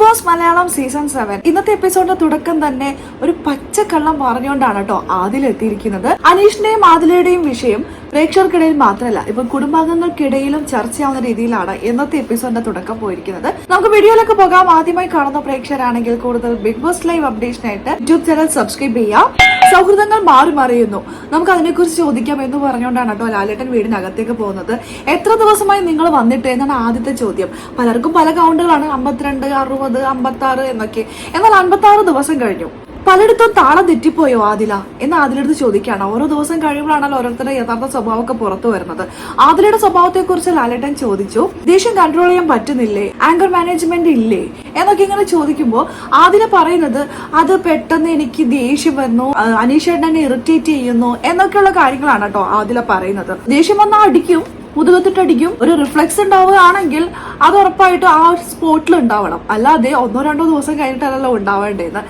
Boss Malayalam season seven. ഇന്നത്തെ എപ്പിസോഡിന്റെ തുടക്കം തന്നെ ഒരു പച്ചക്കള്ളം പറഞ്ഞുകൊണ്ടാണ് കേട്ടോ ആദിലെത്തിയിരിക്കുന്നത് അനീഷിന്റെയും ആദിലയുടെയും വിഷയം പ്രേക്ഷകർക്കിടയിൽ മാത്രമല്ല ഇപ്പൊ കുടുംബാംഗങ്ങൾക്കിടയിലും ചർച്ചയാവുന്ന രീതിയിലാണ് ഇന്നത്തെ എപ്പിസോഡിന്റെ തുടക്കം പോയിരിക്കുന്നത്. നമുക്ക് വീഡിയോയിലൊക്കെ പോകാം. ആദ്യമായി കാണുന്ന പ്രേക്ഷകരാണെങ്കിൽ കൂടുതൽ ബിഗ് ബോസ് ലൈവ് അപ്ഡേഷനായിട്ട് യൂട്യൂബ് ചാനൽ സബ്സ്ക്രൈബ് ചെയ്യാം. സൗഹൃദങ്ങൾ മാറി മറിയുന്നു. നമുക്ക് അതിനെക്കുറിച്ച് ചോദിക്കാം എന്ന് പറഞ്ഞുകൊണ്ടാണ് കേട്ടോ ലാലേട്ടൻ വീടിനകത്തേക്ക് പോകുന്നത്. എത്ര ദിവസമായി നിങ്ങൾ വന്നിട്ട് എന്നാണ് ആദ്യത്തെ ചോദ്യം. പലർക്കും പല കൗണ്ടുകളാണ് അമ്പത്തിരണ്ട് അറുപത് അമ്പത്തി ആറ് എന്നൊക്കെ. എന്നാൽ അമ്പത്തി ആറ് ദിവസം കഴിഞ്ഞു. പലയിടത്തും താളം തെറ്റിപ്പോയോ ആദില? എന്ന് ആദിലെടുത്ത് ചോദിക്കുകയാണ്. ഓരോ ദിവസം കഴിയുമ്പോഴാണല്ലോ ഓരോരുത്തരുടെ യഥാർത്ഥ സ്വഭാവമൊക്കെ പുറത്തു വരുന്നത്. ആദിലയുടെ സ്വഭാവത്തെ കുറിച്ച് ലാലേട്ടൻ ചോദിച്ചു ദേഷ്യം കൺട്രോൾ ചെയ്യാൻ പറ്റുന്നില്ലേ? ആങ്കർ മാനേജ്മെന്റ് ഇല്ലേ? എന്നൊക്കെ ഇങ്ങനെ ചോദിക്കുമ്പോൾ ആദില പറയുന്നത് അത് പെട്ടെന്ന് എനിക്ക് ദേഷ്യം വന്നു ആ, അനീഷേട്ടൻ എന്നെ ഇറിറ്റേറ്റ് ചെയ്യുന്നു എന്നൊക്കെയുള്ള കാര്യങ്ങളാണ് കേട്ടോ ആദില പറയുന്നത്. ദേഷ്യം വന്നാൽ അടിക്കും മുതുകത്തിട്ടടിക്കും ഒരു റിഫ്ലക്സ് ഉണ്ടാവുകയാണെങ്കിൽ അത് ഉറപ്പായിട്ടും ആ സ്പോട്ടിൽ ഉണ്ടാവണം. അല്ലാതെ ഒന്നോ രണ്ടോ ദിവസം കഴിഞ്ഞിട്ടല്ലല്ലോ ഉണ്ടാവേണ്ടതെന്ന്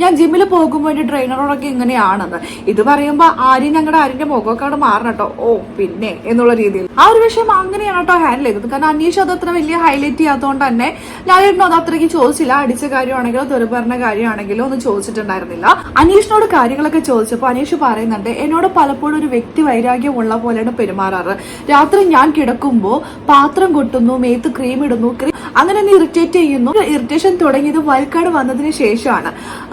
ഞാൻ ജിമ്മിൽ പോകുമ്പോൾ എന്റെ ട്രെയിനറോടൊക്കെ ഇങ്ങനെയാണെന്ന് ഇത് പറയുമ്പോൾ ആര്യം ഞങ്ങളുടെ ആര്യന്റെ മുഖമൊക്കെ അവിടെ മാറണം കേട്ടോ. ഓ പിന്നെ എന്നുള്ള രീതിയിൽ. ആ ഒരു വിഷയം അങ്ങനെയാണ് കേട്ടോ ഹാൻഡിൽ ചെയ്തത്. കാരണം അനീഷ് അത് അത്ര വലിയ ഹൈലൈറ്റ് ചെയ്യാത്തതുകൊണ്ട് തന്നെ ലാലേട്ടനോ അത് അത്രയ്ക്ക് ചോദിച്ചില്ല. അടിച്ച കാര്യമാണെങ്കിലോ തെറിപ്പറഞ്ഞ കാര്യമാണെങ്കിലോ ഒന്നും ചോദിച്ചിട്ടുണ്ടായിരുന്നില്ല. അനീഷിനോട് കാര്യങ്ങളൊക്കെ ചോദിച്ചപ്പോൾ അനീഷ് പറയുന്നുണ്ട് എന്നോട് പലപ്പോഴും ഒരു വ്യക്തി വൈരാഗ്യം ഉള്ള പോലെയാണ് പെരുമാറാറ്. രാത്രി ഞാൻ കിടക്കുമ്പോൾ പാത്രം കൊട്ടുന്നു മേത്ത് ക്രീം ഇടുന്നു അങ്ങനെ ഇറിറ്റേറ്റ് ചെയ്യുന്നു. ഇറിറ്റേഷൻ തുടങ്ങിയത് വയൽക്കാട് വന്നതിന് ശേഷമാണ്.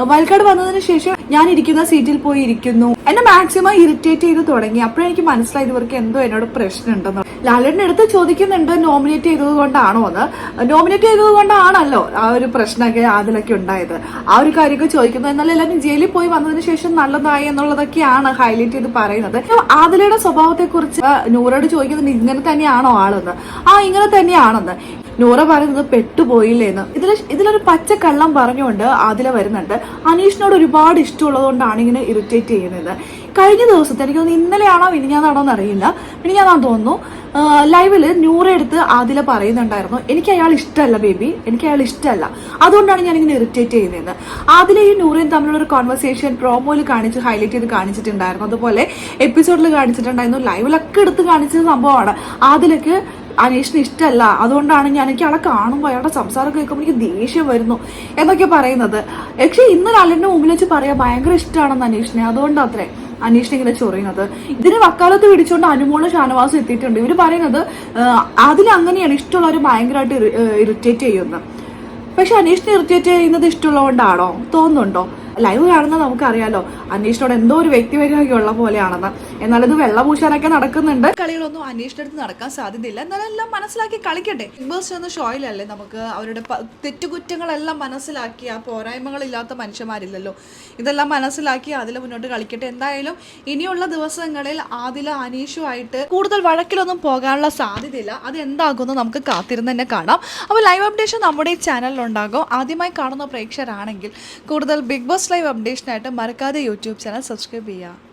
വയൽക്കാട് വന്നതിന് ശേഷം ഞാൻ ഇരിക്കുന്ന സീറ്റിൽ പോയി ഇരിക്കുന്നു. എന്നെ മാക്സിമം ഇറിറ്റേറ്റ് ചെയ്ത് തുടങ്ങി. അപ്പോഴെനിക്ക് മനസ്സിലായി ഇവർക്ക് എന്തോ എന്നോട് പ്രശ്നം ഉണ്ടെന്ന് ലാലേട്ടന്റെ അടുത്ത് ചോദിക്കുന്നുണ്ട് നോമിനേറ്റ് ചെയ്തത് കൊണ്ടാണോ എന്ന്. നോമിനേറ്റ് ചെയ്തത് കൊണ്ടാണല്ലോ ആ ഒരു പ്രശ്നമൊക്കെ അതിലൊക്കെ ഉണ്ടായത്. ആ ഒരു കാര്യമൊക്കെ ചോദിക്കുന്നത് എന്നാലും എല്ലാവരും ജയിലിൽ പോയി വന്നതിന് ശേഷം നല്ലതായി എന്നുള്ളതൊക്കെയാണ് ഹൈലൈറ്റ് ചെയ്ത് പറയുന്നത്. ആദിലയുടെ സ്വഭാവത്തെ കുറിച്ച് നൂറോട് ചോദിക്കുന്നത് ഇങ്ങനെ തന്നെയാണോ ആളെന്ന്. ആ ഇങ്ങനെ തന്നെയാണെന്ന്. നൂറ പറയുന്നത് പെട്ടുപോയില്ലേന്ന്. ഇതിൽ ഇതിലൊരു പച്ച കള്ളം പറഞ്ഞുകൊണ്ട് ആദില വരുന്നുണ്ട്. അനീഷിനോട് ഒരുപാട് ഇഷ്ടമുള്ളതുകൊണ്ടാണ് ഇങ്ങനെ ഇറിറ്റേറ്റ് ചെയ്യുന്നത്. കഴിഞ്ഞ ദിവസത്തെ എനിക്ക് തോന്നുന്നു ഇന്നലെയാണോ മിനിഞ്ഞാന്നാണോ എന്നറിയില്ല. മിനിഞ്ഞാന്നാന്ന് തോന്നുന്നു. ലൈവിൽ നൂറ എടുത്ത് ആദില പറയുന്നുണ്ടായിരുന്നു. എനിക്ക് അയാൾ ഇഷ്ടമല്ല ബേബി എനിക്ക് അയാൾ ഇഷ്ടമല്ല. അതുകൊണ്ടാണ് ഞാൻ ഇങ്ങനെ ഇറിറ്റേറ്റ് ചെയ്യുന്നത് ആദിലയും നൂറയും തമ്മിലുള്ള ഒരു കോൺവെർസേഷൻ പ്രോമോയിൽ കാണിച്ച് ഹൈലൈറ്റ് ചെയ്ത് കാണിച്ചിട്ടുണ്ടായിരുന്നു. അതുപോലെ എപ്പിസോഡിൽ കാണിച്ചിട്ടുണ്ടായിരുന്നു. ലൈവിലൊക്കെ എടുത്ത് കാണിച്ച സംഭവമാണ്. ആദിലക്ക് അനീഷിന് ഇഷ്ടമല്ല. അതുകൊണ്ടാണ് ഞാൻ എനിക്ക് ആളെ കാണുമ്പോൾ അയാളുടെ സംസാരം കേൾക്കുമ്പോൾ എനിക്ക് ദേഷ്യം വരുന്നു എന്നൊക്കെ പറയുന്നത്. പക്ഷെ ഇന്ന് ലാലിന്റെ മുമ്പിൽ വെച്ച് പറയാൻ ഭയങ്കര ഇഷ്ടമാണെന്ന് അനീഷിനെ. അതുകൊണ്ട് അത്രേ അനീഷിനെ ഇങ്ങനെ ചൊറിയുന്നത്. ഇതിന് വക്കാലത്ത് പിടിച്ചുകൊണ്ട് അനുമോൾ ഷാനവാസ് എത്തിയിട്ടുണ്ട്. ഇവർ പറയുന്നത് അതിൽ അങ്ങനെയാണ് ഇഷ്ടമുള്ളവർ ഭയങ്കരമായിട്ട് ഇറിറ്റേറ്റ് ചെയ്യുന്നത്. പക്ഷെ അനീഷിനെ ഇറിറ്റേറ്റ് ചെയ്യുന്നത് ഇഷ്ടമുള്ളതുകൊണ്ടാണോ? തോന്നുന്നുണ്ടോ? ലൈവ് കാണുന്നത് നമുക്കറിയാലോ. അന്വേഷണോട് എന്തോ ഒരു വ്യക്തി ഉള്ള പോലെയാണെന്ന്. എന്നാൽ ഇത് വെള്ളപൂശാനൊക്കെ നടക്കുന്നുണ്ട്. കളികളൊന്നും അന്വേഷണടുത്ത് നടക്കാൻ സാധ്യതയില്ല. എന്നാലും എല്ലാം മനസ്സിലാക്കി കളിക്കട്ടെ. ബിഗ് ബോസ് എന്ന ഷോയിലല്ലേ നമുക്ക് അവരുടെ തെറ്റുകുറ്റങ്ങളെല്ലാം മനസ്സിലാക്കി ആ പോരായ്മകളില്ലാത്ത മനുഷ്യന്മാരില്ലല്ലോ. ഇതെല്ലാം മനസ്സിലാക്കി അതിൽ മുന്നോട്ട് കളിക്കട്ടെ. എന്തായാലും ഇനിയുള്ള ദിവസങ്ങളിൽ ആദില അനീഷുമായിട്ട് കൂടുതൽ വഴക്കിലൊന്നും പോകാനുള്ള സാധ്യതയില്ല. അത് എന്താകുമെന്ന് നമുക്ക് കാത്തിരുന്ന് തന്നെ കാണാം. അപ്പോൾ ലൈവ് അപ്ഡേഷൻ നമ്മുടെ ഈ ചാനലിലുണ്ടാകും ആദ്യമായി കാണുന്ന പ്രേക്ഷകരാണെങ്കിൽ കൂടുതൽ ബിഗ് ബോസ് ലൈവ് അപ്ഡേഷനായിട്ട് മറക്കാതെ യൂട്യൂബ് ചാനൽ സബ്സ്ക്രൈബ് ചെയ്യുക.